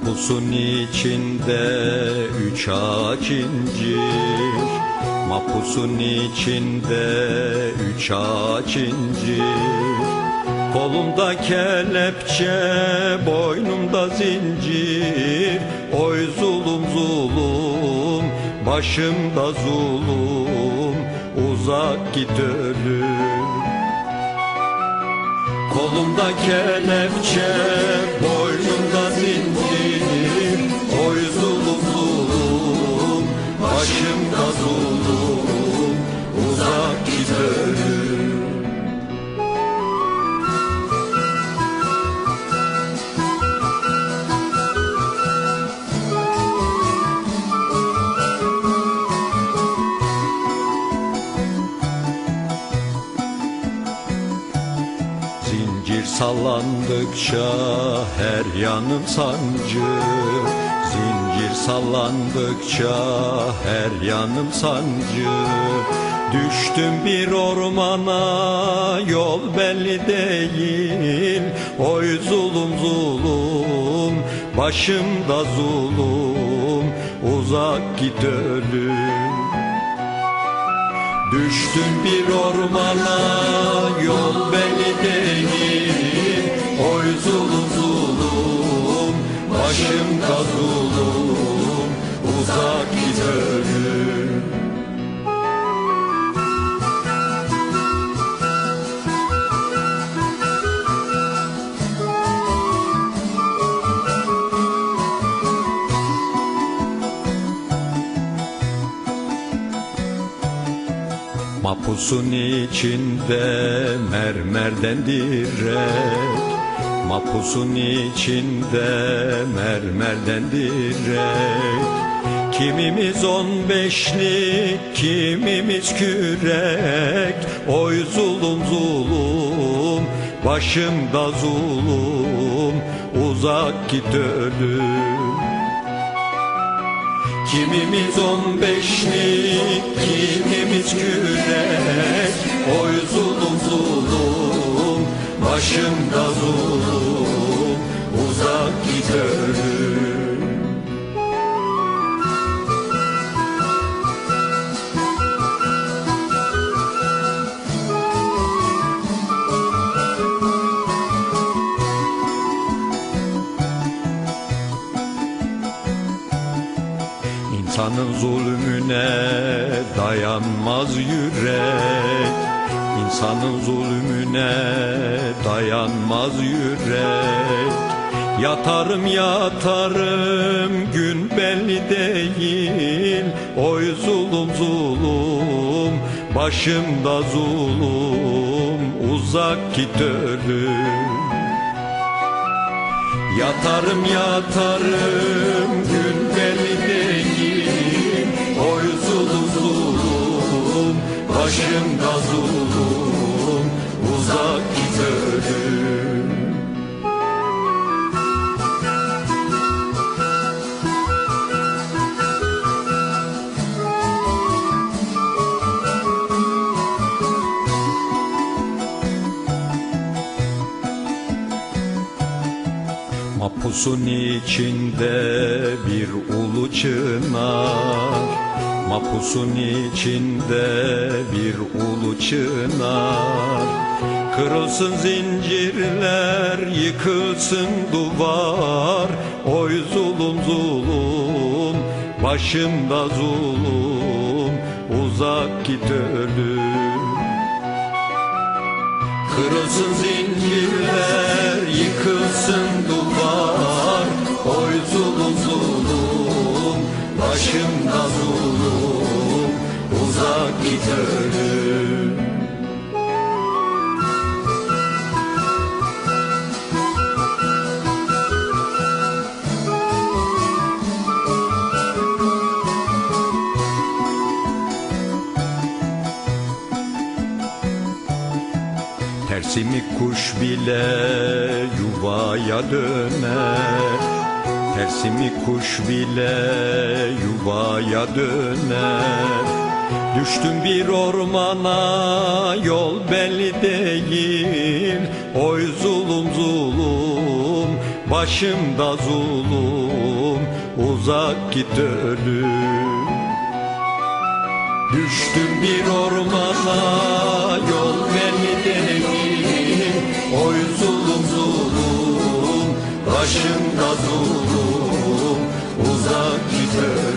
Mapusun içinde üç ağaç incir. Mapusun içinde üç ağaç incir. Kolumda kelepçe, boynumda zincir. Oy zulüm zulüm, başımda zulüm. Uzak git ölüm. Kolumda kelepçe, boynumda zincir Zincir sallandıkça her yanım sancı. Zincir sallandıkça her yanım sancı. Düştüm bir ormana yol belli değil. Oy zulüm zulüm başımda zulüm. Uzak git ölüm. Düştüm bir ormana yol belli değil başımda zulüm Uzak git Mapusun içinde mermerden direk Mapusun içinde mermerden direk. Kimimiz on beşlik, kimimiz kürek. Oy zulüm zulüm, başımda zulüm. Uzak git ölüm. Kimimiz on beşlik, kimimiz kürek. Oy zulüm zulüm, başımda zulüm İnsanın zulmüne dayanmaz yürek. İnsanın zulmüne dayanmaz yürek. Yatarım yatarım gün belli değil. Oy zulüm zulüm başımda zulüm. Uzak git ölüm. Yatarım yatarım gün Mapusun içinde bir ulu çınar. Mapusun içinde bir ulu çınar. Kırılsın zincirler, yıkılsın duvar. Oy zulüm zulüm, başımda zulüm. Uzak git ölüm. Kırılsın zincirler, ölüm Tersimi kuş bile yuvaya döner. Tersimi kuş bile yuvaya döner Düştüm bir ormana yol belli değil. Oy zulüm zulüm Başımda zulüm. Uzak git ölüm. Düştüm bir ormana yol beni değil. Oy zulüm zulüm başımda zulüm. Uzak git ölüm